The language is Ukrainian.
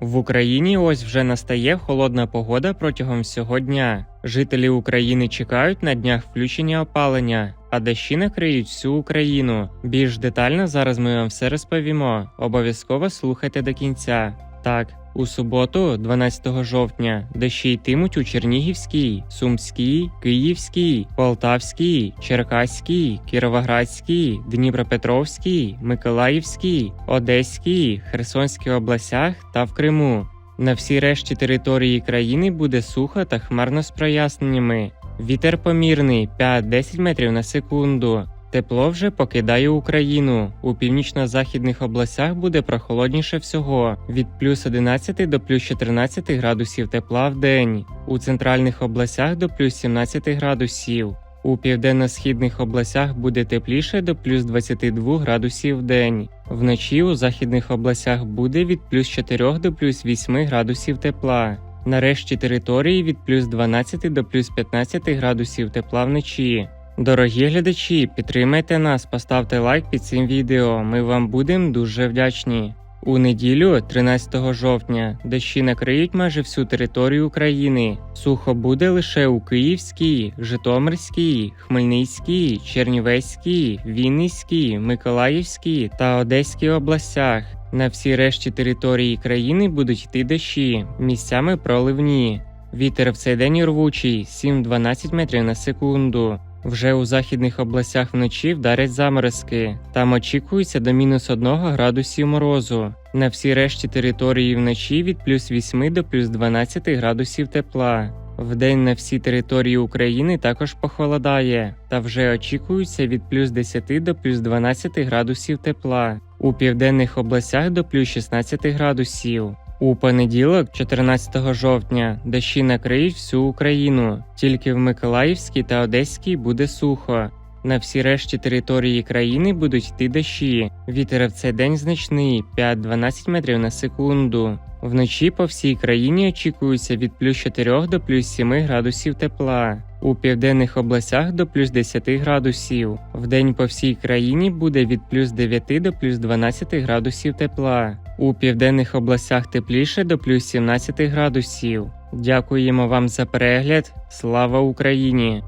В Україні ось вже настає холодна погода протягом всього дня. Жителі України чекають на днях включення опалення, а дощі накриють всю Україну. Більш детально зараз ми вам все розповімо. Обов'язково слухайте до кінця. Так, у суботу, 12 жовтня, дощі йтимуть у Чернігівській, Сумській, Київській, Полтавській, Черкаській, Кіровоградській, Дніпропетровській, Миколаївській, Одеській, Херсонській областях та в Криму. На всій решті території країни буде сухо та хмарно з проясненнями. Вітер помірний 5-10 метрів на секунду. Тепло вже покидає Україну. У північно-західних областях буде прохолодніше всього від плюс 11 до плюс 14 градусів тепла в день. У центральних областях до плюс 17 градусів. У південно-східних областях буде тепліше до плюс 22 градусів в день. Вночі у західних областях буде від плюс 4 до плюс 8 градусів тепла. Нарешті території від плюс 12 до плюс 15 градусів тепла вночі. Дорогі глядачі, підтримайте нас, поставте лайк під цим відео. Ми вам будемо дуже вдячні. У неділю, 13 жовтня, дощі накриють майже всю територію України. Сухо буде лише у Київській, Житомирській, Хмельницькій, Чернівецькій, Вінницькій, Миколаївській та Одеській областях. На всій решті території країни будуть йти дощі, місцями проливні. Вітер в цей день рвучий 7-12 метрів на секунду. Вже у західних областях вночі вдарять заморозки. Там очікується до мінус 1 градусів морозу. На всій решті території вночі від плюс 8 до плюс 12 градусів тепла. Вдень на всій території України також похолодає, та вже очікується від плюс 10 до плюс 12 градусів тепла. У південних областях до плюс 16 градусів. У понеділок, 14 жовтня, дощі накриють всю Україну. Тільки в Миколаївській та Одеській буде сухо. На всій решті території країни будуть йти дощі. Вітер в цей день значний 5-12 метрів на секунду. Вночі по всій країні очікується від плюс 4 до плюс 7 градусів тепла. У південних областях до плюс 10 градусів. Вдень по всій країні буде від плюс 9 до плюс 12 градусів тепла. У південних областях тепліше до плюс 17 градусів. Дякуємо вам за перегляд. Слава Україні!